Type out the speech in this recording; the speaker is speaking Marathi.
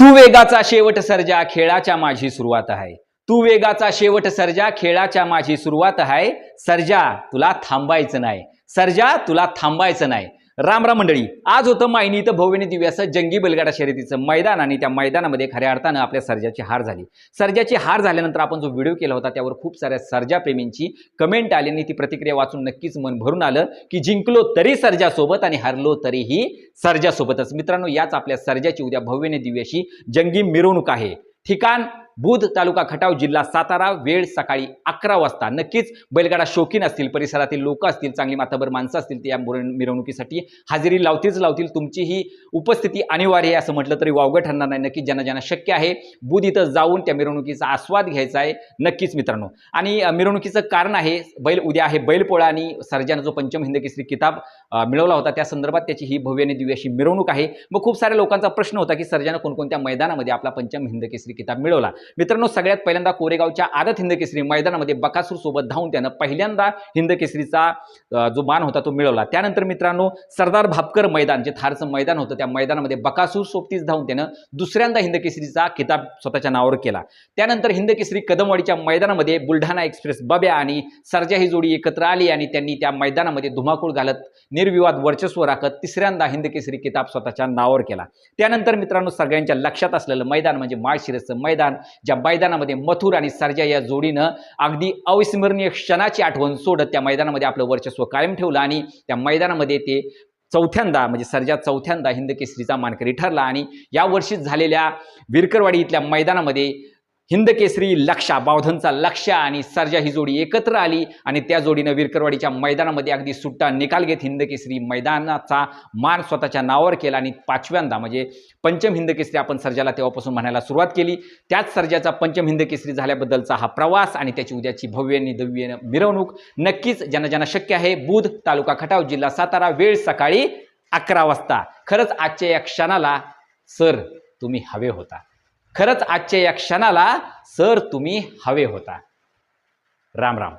तू वेगाचा शेवट सर्जा खेळाच्या माझी सुरुवात आहे. तू वेगाचा शेवट सर्जा खेळाच्या माझी सुरुवात आहे. सर्जा तुला थांबायचं नाही. सर्जा तुला थांबायचं नाही. राम राम मंडळी. आज होतं मायनी इथं भव्यने दिव्याचं जंगी बलगाडा शर्यतीचं मैदान आणि त्या मैदानामध्ये खऱ्या अर्थानं आपल्या सर्जाची हार झाली. सर्जाची हार झाल्यानंतर आपण जो व्हिडिओ केला होता त्यावर खूप साऱ्या सर्जाप्रेमींची कमेंट आली आणि ती प्रतिक्रिया वाचून नक्कीच मन भरून आलं की जिंकलो तरी सर्जासोबत आणि हरलो तरीही सर्जासोबतच. मित्रांनो याच आपल्या सर्जाची उद्या भव्यने दिव्याशी जंगी मिरवणूक आहे. ठिकाण बुध तालुका खटाव जिल्हा सातारा वेळ सकाळी अकरा वाजता. नक्कीच बैलगाडा शौकीन असतील परिसरातील लोक असतील चांगली माथाभर माणसं असतील ते या मिरवणुकीसाठी हजेरी लावतीच लावतील. तुमची ही उपस्थिती अनिवार्य आहे असं म्हटलं तरी वावगं ठरणार नाही. नक्कीच ज्यांना ज्यांना शक्य आहे बुध इथं जाऊन त्या मिरवणुकीचा आस्वाद घ्यायचा आहे. नक्कीच मित्रांनो. आणि मिरवणुकीचं कारण आहे बैल उद्या आहे बैलपोळा आणि सर्जानं जो पंचम हिंदकेसरी किताब मिळवला होता त्या संदर्भात त्याची ही भव्य आणि दिव्य अशी मिरवणूक आहे. मग खूप साऱ्या लोकांचा प्रश्न होता की सर्जानं कोणकोणत्या मैदानामध्ये आपला पंचम हिंदकेसरी किताब मिळवला. मित्रांनो सगळ्यात पहिल्यांदा कोरेगावच्या आदत हिंद केसरी मैदानामध्ये बकासूर सोबत धावून त्यानं पहिल्यांदा हिंद केसरीचा जो मान होता तो मिळवला. त्यानंतर मित्रांनो सरदार भापकर मैदान जे थारचं मैदान होतं त्या मैदानामध्ये बकासूर सोबतीच धावून त्यानं दुसऱ्यांदा हिंद केसरीचा किताब स्वतःच्या नावावर केला. त्यानंतर हिंद केसरी कदमवाडीच्या मैदानामध्ये बुलढाणा एक्सप्रेस बब्या आणि सरजा ही जोडी एकत्र आली आणि त्यांनी त्या मैदानामध्ये धुमाकूळ घालत निर्विवाद वर्चस्व राखत तिसऱ्यांदा हिंद केसरी किताब स्वतःच्या नावावर केला. त्यानंतर मित्रांनो सगळ्यांच्या लक्षात असलेलं मैदान म्हणजे माळशिरसचं मैदान. ज्या मैदानामध्ये मथुर आणि सर्जा या जोडीनं अगदी अविस्मरणीय क्षणाची आठवण सोडत त्या मैदानामध्ये आपलं वर्चस्व कायम ठेवलं आणि त्या मैदानामध्ये ते चौथ्यांदा म्हणजे सर्जा चौथ्यांदा हिंद केसरीचा मानकरी ठरला आणि यावर्षी झालेल्या विरकरवाडी इथल्या मैदानामध्ये हिंदकेसरी लक्षा बावधनचा लक्ष आणि सर्जा ही जोडी एकत्र आली आणि त्या जोडीनं विरकरवाडीच्या मैदानामध्ये अगदी सुट्टा निकाल घेत हिंदकेसरी मैदानाचा मान स्वतःच्या नावावर केला आणि पाचव्यांदा म्हणजे पंचम हिंदकेसरी आपण सर्जाला तेव्हापासून म्हणायला सुरुवात केली. त्याच सर्जाचा पंचम हिंदकेसरी झाल्याबद्दलचा हा प्रवास आणि त्याची उद्याची भव्य आणि दिव्य मिरवणूक नक्कीच ज्यांना ज्यांना शक्य आहे. बुध तालुका खटाव जिल्हा सातारा वेळ सकाळी अकरा वाजता. खरंच आजच्या या क्षणाला सर तुम्ही हवे होता. खरंच आजच्या या क्षणाला सर तुम्ही हवे होता. राम राम.